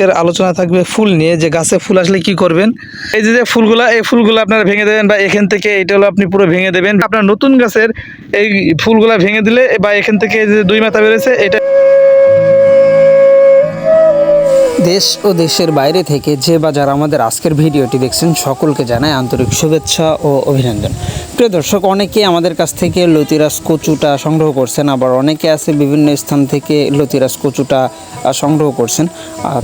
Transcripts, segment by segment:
আজকের আলোচনা থাকবে ফুল নিয়ে, যে গাছে ফুল আসলে কি করবেন? এই যে ফুলগুলা, এই ফুলগুলো আপনারা ভেঙে দেবেন বা এখান থেকে এটা হলো আপনি পুরো ভেঙে দেবেন। আপনার নতুন গাছের এই ফুলগুলা ভেঙে দিলে বা এখান থেকে যে দুই মাথা বেড়েছে এটা দেশ ও দেশের বাইরে থেকে যে বা যারা আমাদের আজকের ভিডিওটি দেখছেন, সকলকে জানায় আন্তরিক শুভেচ্ছা ও অভিনন্দন। প্রিয় দর্শক অনেকে আমাদের কাছ থেকে লতিরাজ কচুটা সংগ্রহ করছেন, আবার অনেকে আছে বিভিন্ন স্থান থেকে লতিরাজ কচুটা সংগ্রহ করছেন।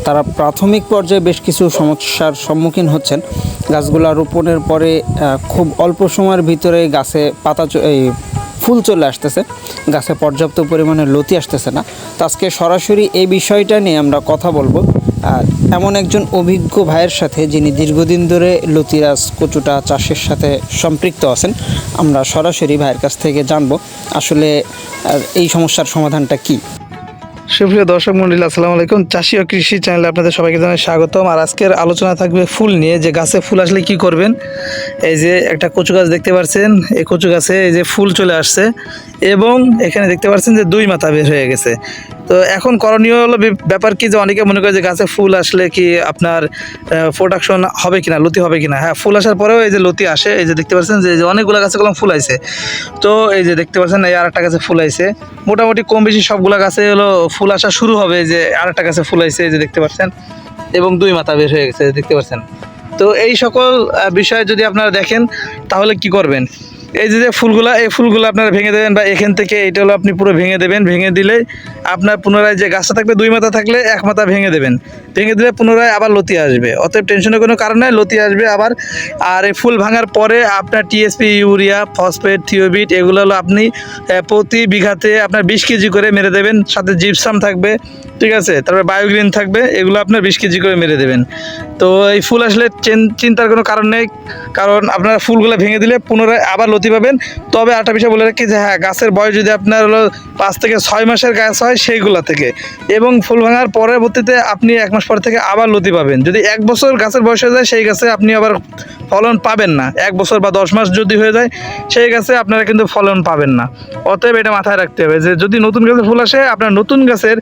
তারা প্রাথমিক পর্যায়ে বেশ কিছু সমস্যার সম্মুখীন হচ্ছেন। গাছগুলা রোপণের পরে খুব অল্প সময়ের ভিতরে গাছে পাতা এই ফুল চলে আসতেছে। গাছে পর্যাপ্ত পরিমাণে লতি আসতেছে না। তো আজকে সরাসরি এই বিষয়টা নিয়ে আমরা কথা বলব। আর এমন একজন অভিজ্ঞ ভাইয়ের সাথে যিনি দীর্ঘদিন ধরে লতিরাজ কচুটা চাষের সাথে সম্পৃক্ত আছেন, আমরা সরাসরি ভাইয়ের কাছ থেকে জানব আসলে এই সমস্যার সমাধানটা কি। সুপ্রিয় দর্শক মন্ডলী, আসসালামু আলাইকুম। চাষি ও কৃষি চ্যানেলে আপনাদের সবাইকে জানাই স্বাগতম। আর আজকের আলোচনা থাকবে ফুল নিয়ে, যে গাছে ফুল আসলে কি করবেন। এই যে একটা কচু গাছ দেখতে পাচ্ছেন এই কচু গাছে এই যে ফুল চলে আসছে, এবং এখানে দেখতে পাচ্ছেন যে দুই মাথা বের হয়ে গেছে। তো এখন করণীয় হলো ব্যাপার কি যে অনেকে মনে করে যে গাছে ফুল আসলে কি আপনার প্রোডাকশন হবে কিনা, লতি হবে কিনা? হ্যাঁ ফুল আসার পরেও এই যে লতি আসে, এই যে দেখতে পাচ্ছেন যে অনেকগুলো গাছে কলম ফুল আইছে। তো এই যে দেখতে পাচ্ছেন এই আর একটা গাছে ফুল আইছে। মোটামুটি কম বেশি সবগুলো গাছে হলো ফুল আসা শুরু হবে যে আর একটা গাছে ফুল আইছে, এই যে দেখতে পাচ্ছেন। এবং দুই মাথা বের হয়ে গেছে দেখতে পাচ্ছেন। তো এই সকল বিষয়ে যদি আপনারা দেখেন, তাহলে কি করবেন? এই যে যে ফুলগুলা, এই ফুলগুলো আপনারা ভেঙে দেবেন বা এখান থেকে এটা হলো আপনি পুরো ভেঙে দেবেন, ভেঙে দিলে আপনার পুনরায় যে গাছটা থাকবে দুই মাথা থাকলে এক মাথা ভেঙে দেবেন। ভেঙে দিলে পুনরায় আবার লতি আসবে। অতএব টেনশনের কোনো কারণ নাই, লতি আসবে আবার। আর এই ফুল ভাঙার পরে আপনার টিএসপি ইউরিয়া ফসফেট থিওবিট এগুলো হলো আপনি প্রতি বিঘাতে আপনার বিশ কেজি করে মেরে দেবেন। সাথে জিপসাম থাকবে, ঠিক আছে? তারপরে বায়োগ্রিন থাকবে, এগুলো আপনার বিশ কেজি করে মেরে দেবেন। তো এই ফুল আসলে চেন- চিন্তার কোনো কারণ নেই, কারণ আপনার ফুলগুলো ভেঙে দিলে পুনরায় আবার লতি পাবেন। তবে একটা বিষয় বলে রাখি যে হ্যাঁ গাছের বয়স যদি আপনার হলো পাঁচ থেকে ছয় মাসের গাছ হয় সেইগুলো থেকে। এবং ফুল ভাঙার পরবর্তীতে আপনি এক মাস পর থেকে আবার লতি পাবেন। যদি এক বছর গাছের বয়স হয়ে যায়, সেই গাছে আপনি আবার ফলন পাবেন না। এক বছর বা দশ মাস যদি হয়ে যায়, সেই গাছে আপনারা কিন্তু ফলন পাবেন না। অতএব এটা মাথায় রাখতে হবে যে, যদি নতুন গাছে ফুল আসে, আপনার নতুন গাছের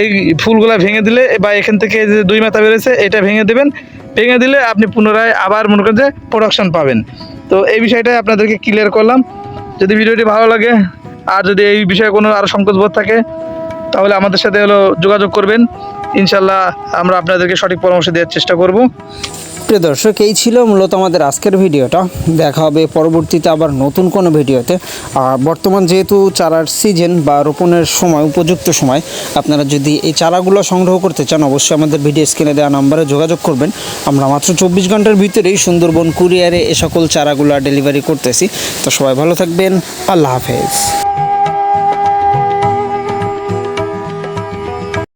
এই ফুলগুলা ভেঙে দিলে বা এখান থেকে যে দুই মাথা বেরোছে এটা ভেঙে দেবেন। ভেঙে দিলে আপনি পুনরায় আবার মনে করেন যে প্রোডাকশন পাবেন। তো এই বিষয়টাই আপনাদেরকে ক্লিয়ার করলাম। যদি ভিডিওটি ভালো লাগে, আর যদি এই বিষয়ে কোনো আরও সংকোচবোধ থাকে, তাহলে আমাদের সাথে হলো যোগাযোগ করবেন। ইনশাল্লাহ আমরা আপনাদেরকে সঠিক পরামর্শ দেওয়ার চেষ্টা করব। প্রিয় দর্শক, এই ছিল মূলত আমাদের আজকের ভিডিওটা। দেখা হবে পরবর্তীতে আবার নতুন কোনো ভিডিওতে। আর বর্তমান যেহেতু চারার সিজন বা রোপণের সময়, উপযুক্ত সময়, আপনারা যদি এই চারাগুলো সংগ্রহ করতে চান, অবশ্যই আমাদের ভিডিও স্ক্রিনে দেওয়া নাম্বারে যোগাযোগ করবেন। আমরা মাত্র চব্বিশ ঘণ্টার ভিতরেই সুন্দরবন কুরিয়ারে এ সকল চারাগুলো ডেলিভারি করতেছি। তো সবাই ভালো থাকবেন। আল্লাহ হাফেজ।